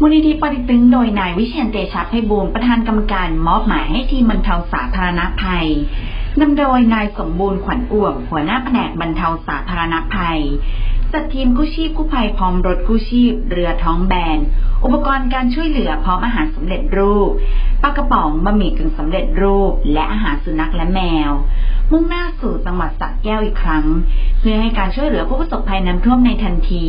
มูลนิธิปริตึงโดยนายวิเชียนเตชะไพบูลประธานกรรมการมอบหมายให้ทีมบรรเทาสาธารณภัยนำโดยนายสมบูรณ์ขวัญอ่วมหัวหน้าแผนกบรรเทาสาธารณภัยจัดทีมกู้ชีพกู้ภัยพร้อมรถกู้ชีพ เรือท้องแบน อุปกรณ์การช่วยเหลือพร้อมอาหารสำเร็จรูปปลากระป๋องบะหมี่กึ่งสำเร็จรูป และอาหารสุนัขและแมว มุ่งหน้าสู่จังหวัดสระแก้วอีกครั้ง เพื่อให้การช่วยเหลือผู้ประสบภัยน้ำท่วมในทันที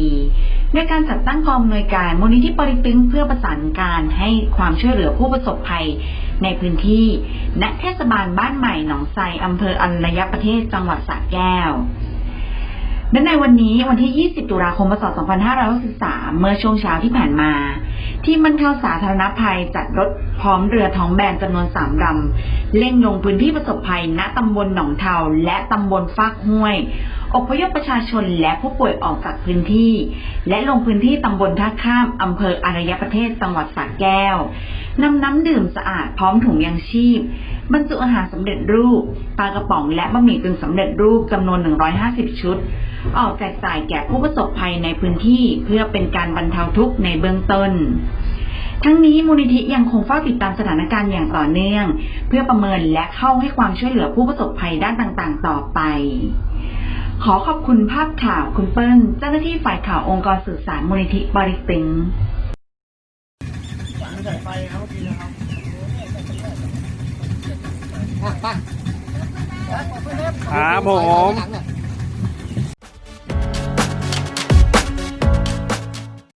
ด้วยการจัดตั้งกองอำนวยการมูลนิธิปริตึงเพื่อประสานการให้ความช่วยเหลือผู้ประสบภัยในพื้นที่ ณเทศบาลบ้านใหม่หนองไทรอำเภออัญญประเทศจังหวัดสระแก้ว และในวันนี้วันที่ 20 ตุลาคม พศ 2563 เมื่อช่วงเช้าที่ผ่านมา ที่บรรเทาสาธารณภัยจัดรถพร้อมเรือท้องแบนจำนวน 3ลำเร่งลงพื้นที่ประสบภัย ณตำบลหนองเทาและตำบลฟากห้วย อพยพประชาชนและผู้ป่วยออกจากพื้นที่ และลงพื้นที่ตำบลท่าข้ามอำเภออารยประเทศจังหวัดสระแก้วนำน้ำดื่มสะอาดพร้อมถุงยางชีพ บรรจุอาหารสำเร็จรูปปลากระป๋องและบะหมี่กึ่งสำเร็จรูปจำนวน 150 ชุด ออกแจกจ่ายแก่ผู้ประสบภัยในพื้นที่เพื่อเป็นการบรรเทาทุกข์ในเบื้องต้นทั้งนี้มูลนิธิยังคงเฝ้าติดตามสถานการณ์อย่างต่อเนื่อง เพื่อประเมินและเข้าให้ความช่วยเหลือผู้ประสบภัยด้านต่างๆ ต่อไป ขอขอบคุณภาพข่าวคุณเปิ้ล เจ้าหน้าที่ฝ่ายข่าวองค์กรสื่อสารมูลนิธิบริสติง ไม่ใส่ไฟครับเมื่อกี้นะครับ ครับผม